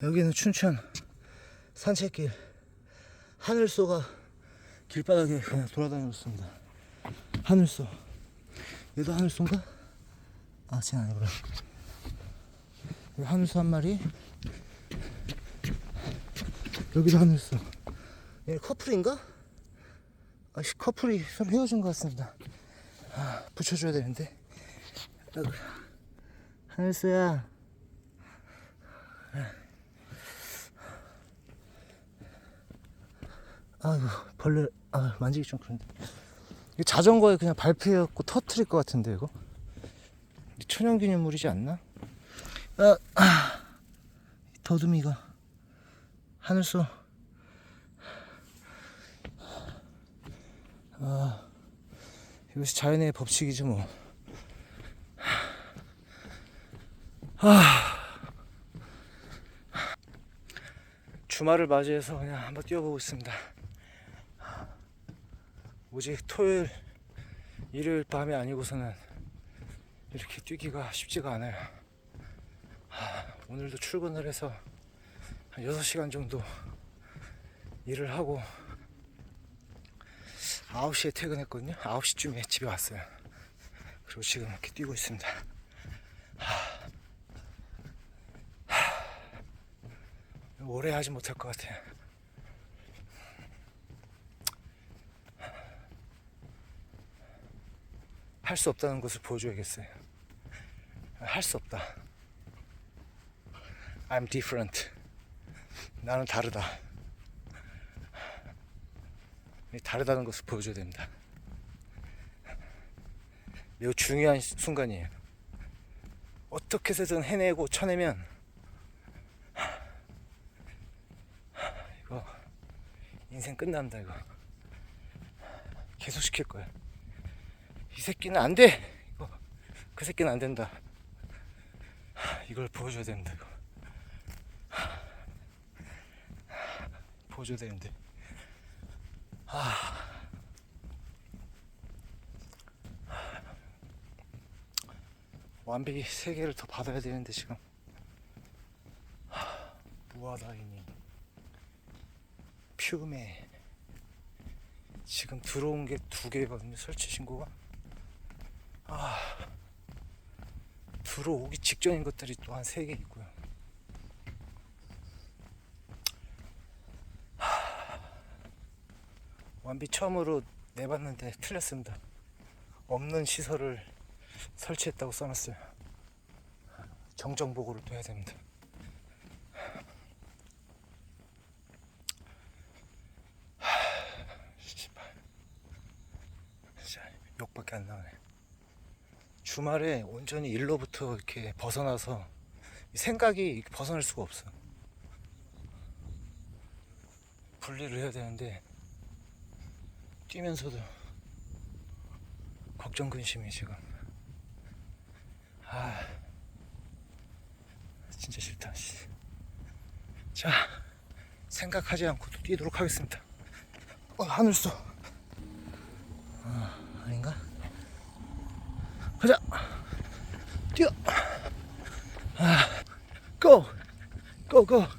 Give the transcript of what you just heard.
여기는 춘천 산책길. 하늘소가 길바닥에 그냥 돌아다니고 있습니다. 하늘소. 얘도 하늘소인가? 아 쟤는 아니구나. 여기 하늘소 한 마리. 여기도 하늘소. 얘 커플인가? 아씨 커플이 서로 헤어진 것 같습니다. 아, 붙여줘야 되는데. 하늘소야 아이고 벌레 아 만지기 좀 그런데. 이거 자전거에 그냥 밟혀갖고 터트릴 것 같은데 이거? 천연기념물이지 않나? 아, 아 더듬이가 하늘소. 아 이것이 자연의 법칙이지 뭐. 주말을 맞이해서 그냥 한번 뛰어보고 있습니다. 오직 토요일, 일요일 밤이 아니고서는 이렇게 뛰기가 쉽지가 않아요. 하, 오늘도 출근을 해서 한 6시간 정도 일을 하고 9시에 퇴근했거든요. 9시쯤에 집에 왔어요. 그리고 지금 이렇게 뛰고 있습니다. 오래 하지 못할 것 같아요. 할 수 없다는 것을 보여줘야겠어요. 할 수 없다. I'm different. 나는 다르다. 이 다르다는 것을 보여줘야 됩니다. 매우 중요한 시- 순간이에요. 어떻게 해서든 해내고 쳐내면 이거 인생 끝납니다 이거 계속 시킬 거야 이 새끼는 안 돼. 이거 그 새끼는 안 된다. 이걸 보여줘야 됩니다 이거. 보여줘야 되는데. 완벽히 세 개를 더 받아야 되는데 지금. 하, 무아다이니 퓨메. 지금 들어온 게 두 개거든요 설치 신고가 아 들어오기 직전인 것들이 또 한 세 개 있고요. 하, 완비 처음으로 내봤는데 틀렸습니다. 없는 시설을 설치했다고 써놨어요. 정정 보고를 또 해야 됩니다. 욕밖에 안 나오네. 주말에 온전히 일로부터 이렇게 벗어나서 이 생각이 벗어날 수가 없어. 분리를 해야 되는데 뛰면서도 걱정 근심이 지금. 아, 진짜 싫다. 씨. 자, 생각하지 않고 뛰도록 하겠습니다. 어, 하늘소. 아, 아닌가? 가자. 뛰어. 아, 고, 고, 고.